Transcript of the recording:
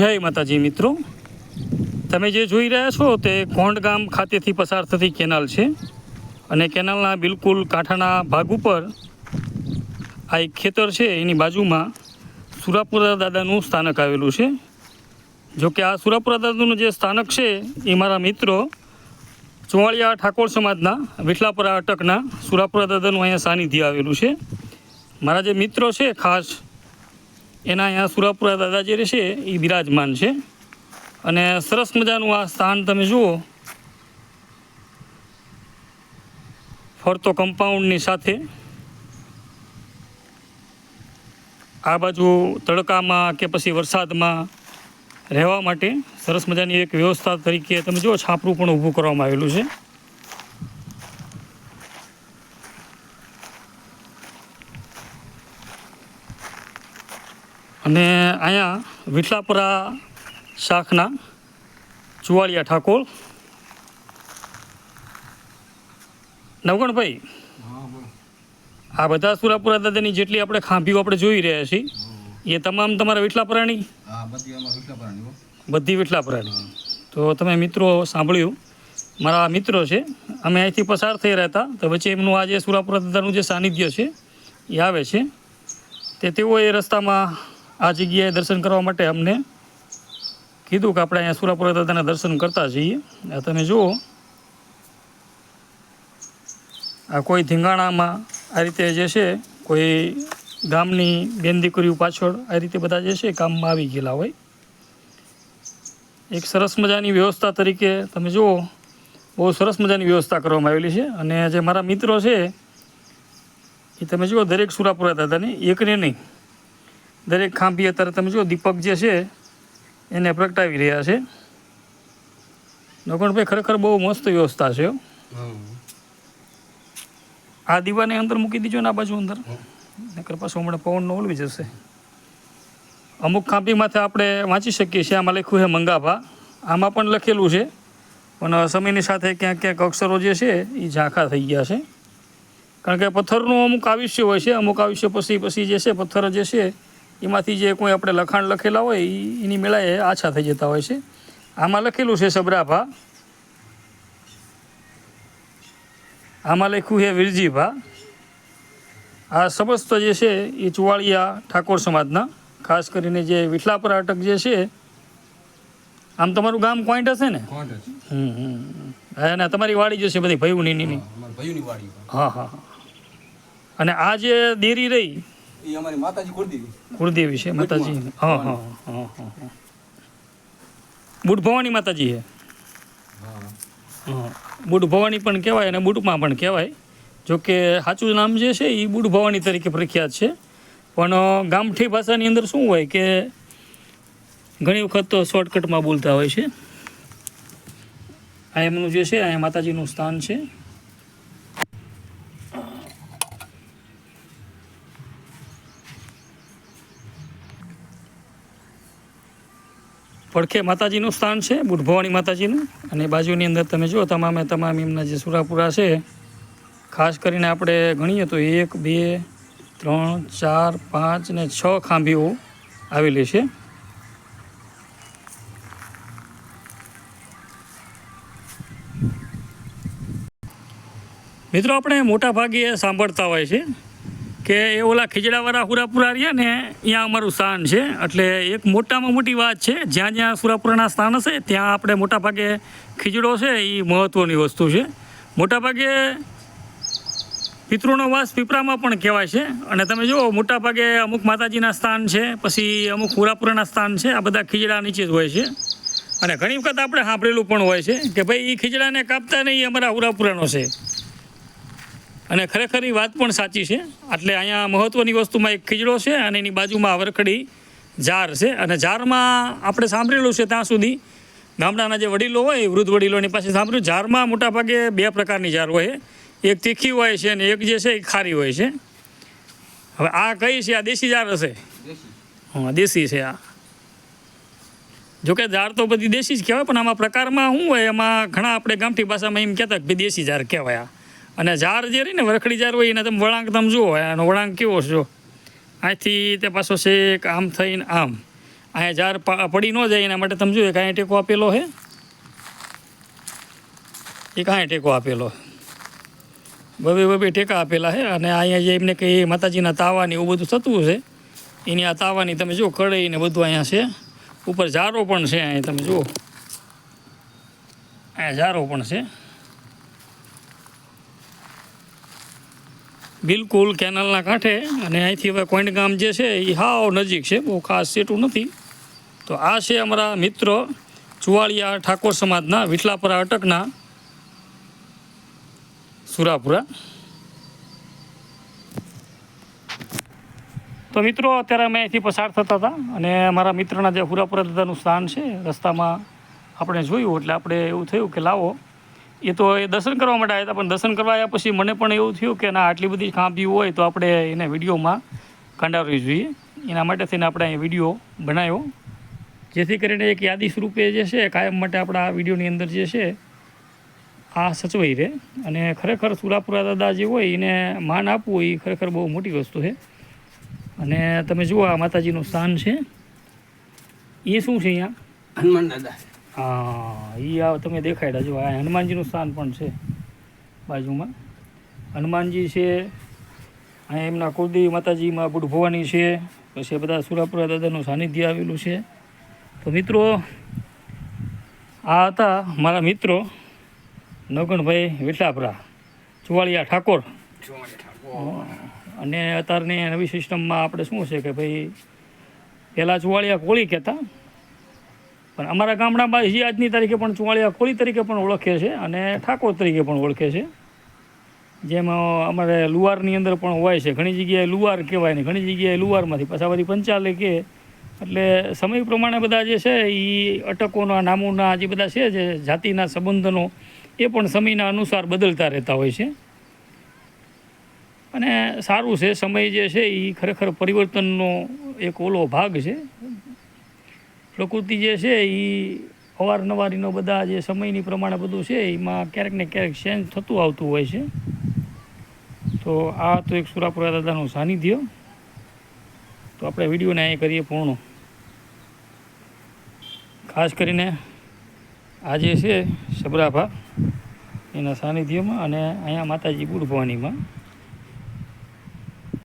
જય માતાજી મિત્રો. તમે જે જોઈ રહ્યા છો તે કોંડ ગામ ખાતેથી પસાર થતી કેનાલ છે અને કેનાલના બિલકુલ કાંઠાના ભાગ ઉપર આ એક ખેતર છે, એની બાજુમાં સુરાપુરા દાદાનું સ્થાનક આવેલું છે. જો કે આ સુરાપુરા દાદાનું જે સ્થાનક છે, એ મારા મિત્રો ચુંવાળિયા ઠાકોર સમાજના વિઠલાપુરા અટકના સુરાપુરા દાદાનું અહીંયા સાનિધ્ય આવેલું છે. મારા જે મિત્રો છે, ખાસ એના અહીંયા સુરાપુરા દાદા જે છે એ બિરાજમાન છે. અને સરસ મજાનું આ સ્થાન તમે જુઓ. ફરતો કમ્પાઉન્ડની સાથે. આ બાજુ તડકામાં કે પછી વરસાદમાં રહેવા માટે સરસ મજાની એક વ્યવસ્થા તરીકે તમે જુઓ, છાપરું પણ ઊભું કરવામાં આવેલું છે. અને અહીંયા વિઠલાપુરા શાખના ચુવાળિયા ઠાકોર. નવગણભાઈ આ બધા સુરાપુરા દાદાની જેટલી આપણે ખાંભીઓ આપણે જોઈ રહ્યા છીએ એ તમામ તમારા વિઠલાપુરાની? બધી વિઠલાપરાની તો તમે મિત્રો સાંભળ્યું મારા મિત્રો છે અમે અહીંથી પસાર થઈ રહેતા તો વચ્ચે એમનું આ જે સુરાપુરા દાદાનું જે સાનિધ્ય છે એ આવે છે. તે તેઓએ રસ્તામાં આ જગ્યાએ દર્શન કરવા માટે અમને કીધું કે આપણે અહીંયા સુરાપુરા દાદાના દર્શન કરતા જઈએ. આ તમે જુઓ. આ કોઈ ધીંગાણામાં આ રીતે જે છે, કોઈ ગામની બેન દીકરીઓ પાછળ, આ રીતે બધા જે છે કામમાં આવી ગયેલા હોય. એક સરસ મજાની વ્યવસ્થા તરીકે તમે જુઓ, બહુ સરસ મજાની વ્યવસ્થા કરવામાં આવેલી છે. અને જે મારા મિત્રો છે, એ તમે જુઓ, દરેક સુરાપુરા દાદાની, એકને નહીં દરેક ખાંભી અત્યારે તમે જુઓ દીપક જે છે એને પ્રગટાવી રહ્યા છે. નોકણભાઈ ખરેખર બહુ મસ્ત વ્યવસ્થા છે હો. આ દીવાને અંદર મૂકી દીજો ને આ બાજુ અંદર. નકર પાછું હમણાં પવનનો ઓલવી જશે. અમુક ખાંભીમાંથી આપણે વાંચી શકીએ છીએ આમાં લખ્યું છે મંગાભા. આમાં પણ લખેલું છે પણ સમયની સાથે ક્યાંક ક્યાંક અક્ષરો જે છે એ ઝાંખા થઈ ગયા છે. કારણ કે પથ્થરનું અમુક આયુષ્ય હોય છે અમુક આયુષ્ય પછી પછી જે છે પથ્થર જે છે એમાંથી જે કોઈ આપણે લખાણ લખેલા હોય એની મેળાએ આછા થઈ જતા હોય છે. આમાં લખેલું છે સબરાભા. આમાં લખ્યું છે વિરજીભા. આ સમસ્ત જે છે એ ચુવાળિયા ઠાકોર સમાજના ખાસ કરીને જે વિઠલાપુરા અટક જે છે આમ તમારું ગામ પોઈન્ટ હશે ને? હમ હમ. હા, અને તમારી વાડી જે છે બધી ભયુની હા હા. અને આ જે દેરી રહી એ અમારી માતાજી કુળદેવી. કુળદેવી છે માતાજી. હા હા હા. બુટ ભવાની માતાજી છે. હા. બુટ ભવાની પણ કહેવાય અને બુટમાં પણ કહેવાય. જો કે સાચું નામ જે છે એ બુટ ભવાની તરીકે પ્રખ્યાત છે. પણ ગામઠી ભાષાની અંદર શું હોય કે ઘણી વખત તો શોર્ટકટમાં બોલતા હોય છે. આ એમનું જે છે અહીંયા માતાજીનું સ્થાન છે. પડખે માતાજીનું સ્થાન છે બુટ ભવાની માતાજીનું. અને બાજુની અંદર તમે જુઓ, તમામે તમામ એમના જે સુરાપુરા છે, ખાસ કરીને આપણે ગણીએ તો એક, બે, ત્રણ, ચાર, પાંચ ને છ ખાંભીઓ આવેલી છે. મિત્રો, આપણે મોટા ભાગે સાંભળતા હોય છે કે એ ઓલા ખીજડાવાળા સુરાપુરા રહ્યા ને અહીંયા અમારું સ્થાન છે. એટલે એક મોટામાં મોટી વાત છે, જ્યાં જ્યાં સુરાપુરાના સ્થાન હશે, ત્યાં આપણે મોટાભાગે ખીજડો છે, એ મહત્ત્વની વસ્તુ છે. મોટાભાગે પિતૃનો વાસ પીપળામાં પણ કહેવાય છે. અને તમે જુઓ, મોટાભાગે અમુક માતાજીના સ્થાન છે, પછી અમુક સુરાપુરાના સ્થાન છે, આ બધા ખીજડા નીચે જ હોય છે. અને ઘણી વખત આપણે સાંભળેલું પણ હોય છે કે ભાઈ એ ખીજડાને કાપતા નહીં અમારા હુરાપુરાનો છે. અને ખરેખર એ વાત પણ સાચી છે. એટલે અહીંયા મહત્ત્વની વસ્તુમાં એક ખીજડો છે અને એની બાજુમાં વરખડી ઝાર છે. અને ઝારમાં આપણે સાંભળેલું છે ત્યાં સુધી ગામડાના જે વડીલો હોય વૃદ્ધ વડીલોની પાસે સાંભળ્યું. ઝારમાં મોટાભાગે બે પ્રકારની ઝાર હોય. એક તીખી હોય છે અને એક જે છે એ ખારી હોય છે. હવે આ કઈ છે? આ દેશી ઝાર હશે? હા દેશી છે આ. જોકે ઝાર તો બધી દેશી જ કહેવાય પણ આમાં પ્રકારમાં શું હોય? એમાં ઘણા આપણે ગામઠી ભાષામાં એમ કહેતા કે ભાઈ દેશી ઝાર કહેવાય આ. અને ઝાડ જે રહી ને વરખડી જાર હોય એને તમે વળાંક તમે જુઓ, એનો વળાંક કેવો જો. અહીંથી તે પાછો એક આમ થઈને આમ. અહીંયા ઝાડ પડી ન જાય એના માટે તમે જુઓ કે અહીંયા ટેકો આપેલો છે. એક અહીંયા ટેકો આપેલો બબે બબે ટેકા આપેલા છે અને અહીંયા જે એમને કંઈ માતાજીના તાવાની એવું બધું થતું છે, એની આ તાવાની તમે જુઓ કઢાઈ ને બધું અહીંયા છે. ઉપર ઝારો પણ છે અહીંયા, તમે જુઓ. અહીંયા ઝારો પણ છે. બિલકુલ કેનાલના કાંઠે અને અહીંથી હવે કોઈન્ટ ગામ જે છે એ હાવ નજીક છે, બહુ ખાસ સેટું નથી. તો આ છે અમારા મિત્રો ચુવાળિયા ઠાકોર સમાજના વિઠલાપરા અટકના સુરાપુરા. તો મિત્રો, અત્યારે અમે અહીંથી પસાર થતા હતા અને અમારા મિત્રના જે હુરાપુરા દાદાનું સ્થાન છે, રસ્તામાં આપણે જોયું એટલે આપણે એવું થયું કે લાવો. એ તો એ દર્શન કરવા માટે આવ્યા હતા, પણ દર્શન કરવા આવ્યા પછી મને પણ એવું થયું કે ના, આટલી બધી ખાંભી હોય તો આપણે એને વિડીયોમાં કંડારવી જોઈએ. એના માટે થઈને આપણે અહીં વીડિયો બનાવ્યો, જેથી કરીને એક યાદી સ્વરૂપે જે છે, કાયમ માટે આપણા આ વિડીયોની અંદર જે છે, આ સચવાઈ રહે. અને ખરેખર સુરાપુરા દાદા જે હોય, એને માન આપવું એ ખરેખર બહુ મોટી વસ્તુ છે. અને તમે જુઓ, આ માતાજીનું સ્થાન છે. એ શું છે અહીંયા? હનુમાન દાદા. હા એ આ તમે દેખાડ્યા. જો, આ હનુમાનજીનું સ્થાન પણ છે બાજુમાં. હનુમાનજી છે, અહીંયા એમના કુળદેવી માતાજીમાં બુઢ ભવાની છે, પછી બધા સુરાપુરા દાદાનું સાનિધ્ય આવેલું છે. તો મિત્રો, આ હતા મારા મિત્રો નગણભાઈ વિઠલાપરા ચુવાળિયા ઠાકોર. અને અત્યારની નવી સિસ્ટમમાં આપણે શું છે કે ભાઈ, પહેલાં ચુવાળિયા કોળી કહેતા પણ અમારા ગામડામાં હજી આજની તારીખે પણ ચુવાળિયા કોળી તરીકે પણ ઓળખે છે અને ઠાકોર તરીકે પણ ઓળખે છે. જેમાં અમારે લુવારની અંદર પણ હોય છે. ઘણી જગ્યાએ લુવાર કહેવાય ને ઘણી જગ્યાએ લુવારમાંથી પાછા વળી પંચાલે કે એટલે સમય પ્રમાણે બધા જે છે એ અટકોના, નામોના જે બધા છે જે જાતિના સંબંધનો એ પણ સમયના અનુસાર બદલતા રહેતા હોય છે. અને સારું છે, સમય જે છે એ ખરેખર પરિવર્તનનો એક ઓલો ભાગ છે. પ્રકૃતિ જે છે એ અવારનવારીનો બધા જે સમયની પ્રમાણે બધું છે, એમાં ક્યારેક ને ક્યારેક ચેન્જ થતું આવતું હોય છે. તો આ તો એક સુરાપુરા દાદાનું સાનિધ્ય. તો આપણે વિડીયોને અહીં કરીએ પૂર્ણ. ખાસ કરીને આજે છે, સબરાભા, એના સાનિધ્યમાં અને અહીંયા માતાજી બુડ ભવાનીમાં